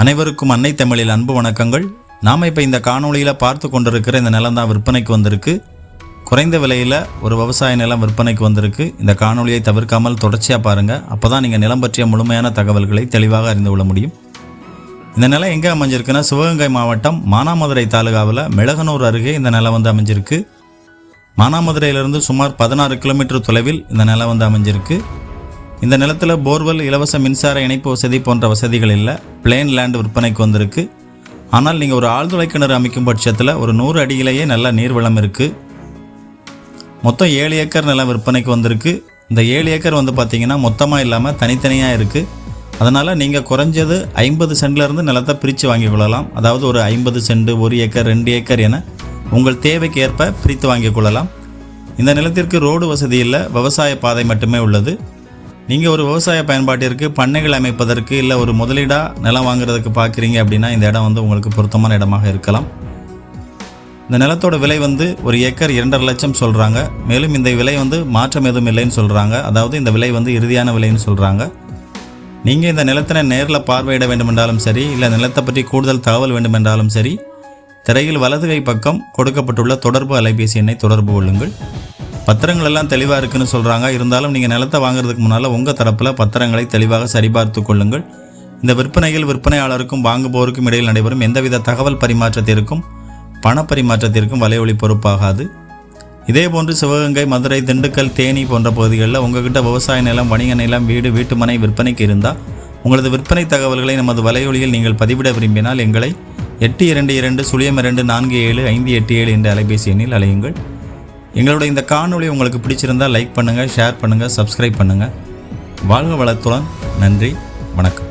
அனைவருக்கும் அன்னை தமிழில் அன்பு வணக்கங்கள். நாம் இப்போ இந்த காணொலியில் பார்த்து கொண்டிருக்கிற இந்த நிலம் தான் விற்பனைக்கு வந்திருக்கு. குறைந்த விலையில் ஒரு விவசாய நிலம் விற்பனைக்கு வந்திருக்கு. இந்த காணொலியை தவிர்க்காமல் தொடர்ச்சியாக பாருங்கள் அப்போ தான் நீங்கள் நிலம் பற்றிய முழுமையான தகவல்களை தெளிவாக அறிந்து கொள்ள முடியும். இந்த நிலம் எங்கே அமைஞ்சிருக்குன்னா சிவகங்கை மாவட்டம் மானாமதுரை தாலுகாவில் மிளகனூர் அருகே இந்த நிலம் வந்து அமைஞ்சிருக்கு. மானாமதுரையிலிருந்து சுமார் பதினாறு கிலோமீட்டர் தொலைவில் இந்த நிலம் வந்து அமைஞ்சிருக்கு. இந்த நிலத்தில் போர்வெல் இலவச மின்சார இணைப்பு வசதி போன்ற வசதிகள் இல்லை. பிளேன் லேண்ட் விற்பனைக்கு வந்திருக்கு. ஆனால் நீங்கள் ஒரு ஆழ்துளை கிணறு அமைக்கும் பட்சத்தில் ஒரு நூறு அடியிலேயே நல்ல நீர்வளம் இருக்குது மொத்தம் ஏழு ஏக்கர் நிலம் விற்பனைக்கு வந்திருக்கு. இந்த ஏழு ஏக்கர் வந்து பார்த்திங்கன்னா மொத்தமாக இல்லாமல் தனித்தனியாக இருக்குது அதனால் நீங்கள் குறைஞ்சது ஐம்பது சென்ட்லேருந்து நிலத்தை பிரித்து வாங்கிக் கொள்ளலாம். அதாவது ஒரு ஐம்பது சென்ட் ஒரு ஏக்கர் ரெண்டு ஏக்கர் என உங்கள் தேவைக்கு ஏற்ப பிரித்து வாங்கிக் கொள்ளலாம். இந்த நிலத்திற்கு ரோடு வசதி இல்லை விவசாய பாதை மட்டுமே உள்ளது. நீங்கள் ஒரு விவசாய பயன்பாட்டிற்கு பண்ணைகள் அமைப்பதற்கு இல்லை ஒரு முதலீடாக நிலம் வாங்குறதுக்கு பார்க்குறீங்க அப்படின்னா இந்த இடம் வந்து உங்களுக்கு பொருத்தமான இடமாக இருக்கலாம். இந்த நிலத்தோட விலை வந்து ஒரு ஏக்கர் இரண்டரை லட்சம் சொல்கிறாங்க மேலும் இந்த விலை வந்து மாற்றம் எதுவும் இல்லைன்னு சொல்கிறாங்க அதாவது இந்த விலை வந்து இறுதியான விலைன்னு சொல்கிறாங்க நீங்கள் இந்த நிலத்தினை நேரில் பார்வையிட வேண்டுமென்றாலும் சரி இல்லை நிலத்தை பற்றி கூடுதல் தகவல் வேண்டுமென்றாலும் சரி திரையில் வலது கை பக்கம் கொடுக்கப்பட்டுள்ள தொடர்பு அலைபேசி எண்ணை தொடர்பு கொள்ளுங்கள். பத்திரங்கள் எல்லாம் தெளிவாக இருக்குன்னு சொல்கிறாங்க இருந்தாலும் நீங்கள் நிலத்தை வாங்குறதுக்கு முன்னால் உங்கள் தரப்பில் பத்திரங்களை தெளிவாக சரிபார்த்து கொள்ளுங்கள். இந்த விற்பனையில் விற்பனையாளருக்கும் வாங்குபவருக்கும் இடையில் நடைபெறும் எந்தவித தகவல் பரிமாற்றத்திற்கும் பணப்பரிமாற்றத்திற்கும் வலையொலி பொறுப்பாகாது. இதேபோன்று சிவகங்கை மதுரை திண்டுக்கல் தேனி போன்ற பகுதிகளில் உங்ககிட்ட விவசாய நிலம் வணிக நிலம் வீடு வீட்டுமனை விற்பனைக்கு இருந்தால் உங்களது விற்பனை தகவல்களை நமது வலையொலியில் நீங்கள் பதிவிட விரும்பினால் எங்களை எட்டு இரண்டு இரண்டு சுழியம் இரண்டு நான்கு ஏழு ஐந்து எட்டு ஏழு என்ற அலைபேசி எண்ணில் அலையுங்கள் எங்களோட இந்த காணொளி உங்களுக்கு பிடிச்சிருந்தால் லைக் பண்ணுங்கள் ஷேர் பண்ணுங்கள் சப்ஸ்கிரைப் பண்ணுங்கள் வாழ்க வளத்துடன். நன்றி வணக்கம்.